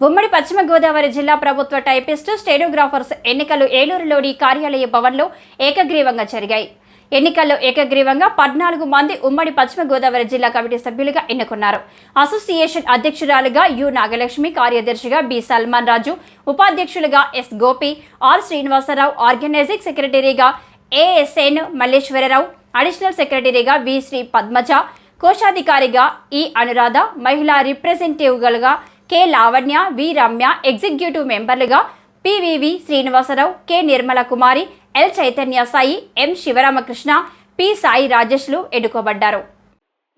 ఉమ్మడి పశ్చిమ గోదావరి జిల్లా ప్రభుత్వ టైపిస్టు స్టెనోగ్రాఫర్స్ ఎన్నికలు ఏలూరులోని కార్యాలయ భవన్లో ఏకగ్రీవంగా జరిగాయి. ఎన్నికల్లో ఏకగ్రీవంగా పద్నాలుగు మంది ఉమ్మడి పశ్చిమ గోదావరి జిల్లా కమిటీ సభ్యులుగా ఎన్నుకున్నారు. అసోసియేషన్ అధ్యక్షురాలుగా యు నాగలక్ష్మి కార్యదర్శిగా బి సల్మాన్ రాజు ఉపాధ్యక్షులుగా S Gopi R Srinivasarao organizing సెక్రటరీగా ఏఎస్ఎన్ మల్లేశ్వరరావు అడిషనల్ సెక్రటరీగా వి శ్రీ పద్మజ కోశాధికారిగా ఈ అనురాధ మహిళా రిప్రజెంటేటివ్లుగా K Lavanya V Ramya executive మెంబర్లుగా PVV Srinivasarao K Nirmala Kumari L Chaitanya Sai M Sivaramakrishna P Sai రాజేష్లు ఎన్నుకోబడ్డారు.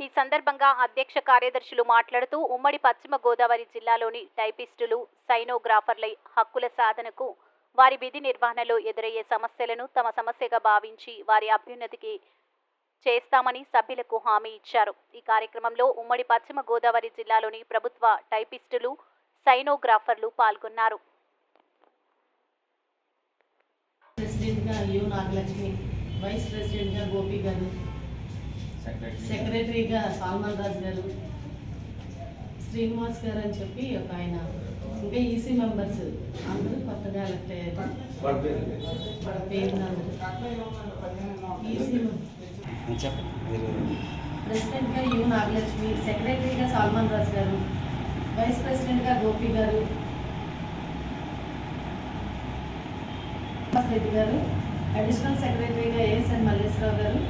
ఈ సందర్భంగా అధ్యక్ష కార్యదర్శులు మాట్లాడుతూ ఉమ్మడి పశ్చిమ గోదావరి జిల్లాలోని టైపిస్టులు సైనోగ్రాఫర్ల హక్కుల సాధనకు వారి విధి నిర్వహణలో ఎదురయ్యే సమస్యలను తమ సమస్యగా భావించి వారి అభ్యున్నతికి చేస్తామని సభ్యులకు హామీ ఇచ్చారు. ఈ కార్యక్రమంలో ఉమ్మడి పశ్చిమ గోదావరి జిల్లాలోని ప్రభుత్వ టైపిస్టులు సైనోగ్రాఫర్లు పాల్గొన్నారు. ప్రెసిడెంట్గా యు నాగలక్ష్మి వైస్ ప్రెసిడెంట్గా గోపి గారు సెక్రటరీగా సాల్మన్ రాజు గారు శ్రీనివాస్ గారు అని చెప్పి ఒక ఆయన ఇంకా ఈసీ మెంబర్స్ అందరూ కొత్తగా ఎలక్ట్ అయ్యారు. ఈసీ చెప్పండి మీరు ప్రెసిడెంట్గా యు నాగలక్ష్మి సెక్రటరీగా సాల్మాన్ రాజ్ గారు వైస్ ప్రెసిడెంట్గా గోపి గారు రెడ్డి గారు అడిషనల్ సెక్రటరీగా ఏఎస్ఎన్ మల్లేశ్వరరావు గారు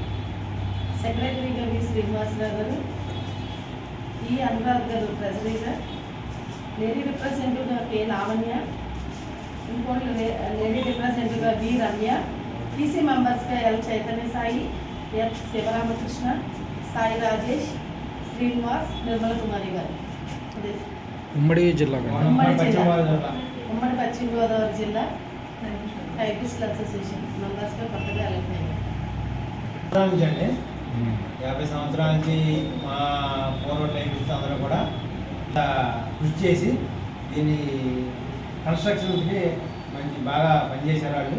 సెక్రటరీగా వి శ్రీనివాసరావు గారు ఈ అనురాగ్ గారు ట్రెజరీగా లేడీ రిప్రజెంటేటివ్గా కె లావణ్య ఇంకోటి లేడీ రిప్రజెంటేటివ్గా వి రమ్య టీసీ మెంబర్స్గా ఎల్ చైతన్య సాయి ఎఫ్ శివరామకృష్ణ సాయి రాజేష్ శ్రీనివాస్ నిర్మల కుమారి గారు. ఉమ్మడి జిల్లా ఉమ్మడి జిల్లా. ఉమ్మడి పశ్చిమ గోదావరి జిల్లా. Typist association. మెంబర్స్గా కొత్తగా ఎలక్ట్ యాభై సంవత్సరాల నుంచి మా పూర్వ టైపిస్ట్ అందరూ కూడా కృషి చేసి దీన్ని కన్స్ట్రక్షన్కి మంచి బాగా పనిచేశారు వాళ్ళు.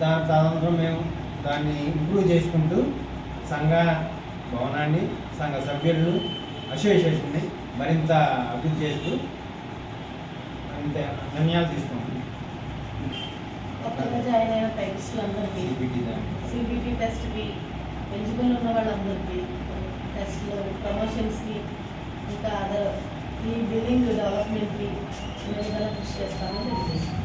దాని తదనంతరం మేము దాన్ని ఇంప్రూవ్ చేసుకుంటూ సంఘ భవనాన్ని సంఘ సభ్యులను అసోసియేషన్ని మరింత అభివృద్ధి చేస్తూ మరింత నిర్ణయాలు కొత్తగా జాయిన్ అయిన. సిబిటి టెస్ట్కి ఎలిజిబుల్ ఉన్న వాళ్ళందరికీ టెస్ట్లో ప్రమోషన్స్కి ఇంకా అదర్ ఈ బిల్డింగ్ డెవలప్మెంట్కి విధంగా కృషి చేస్తామని తెలియజేస్తాం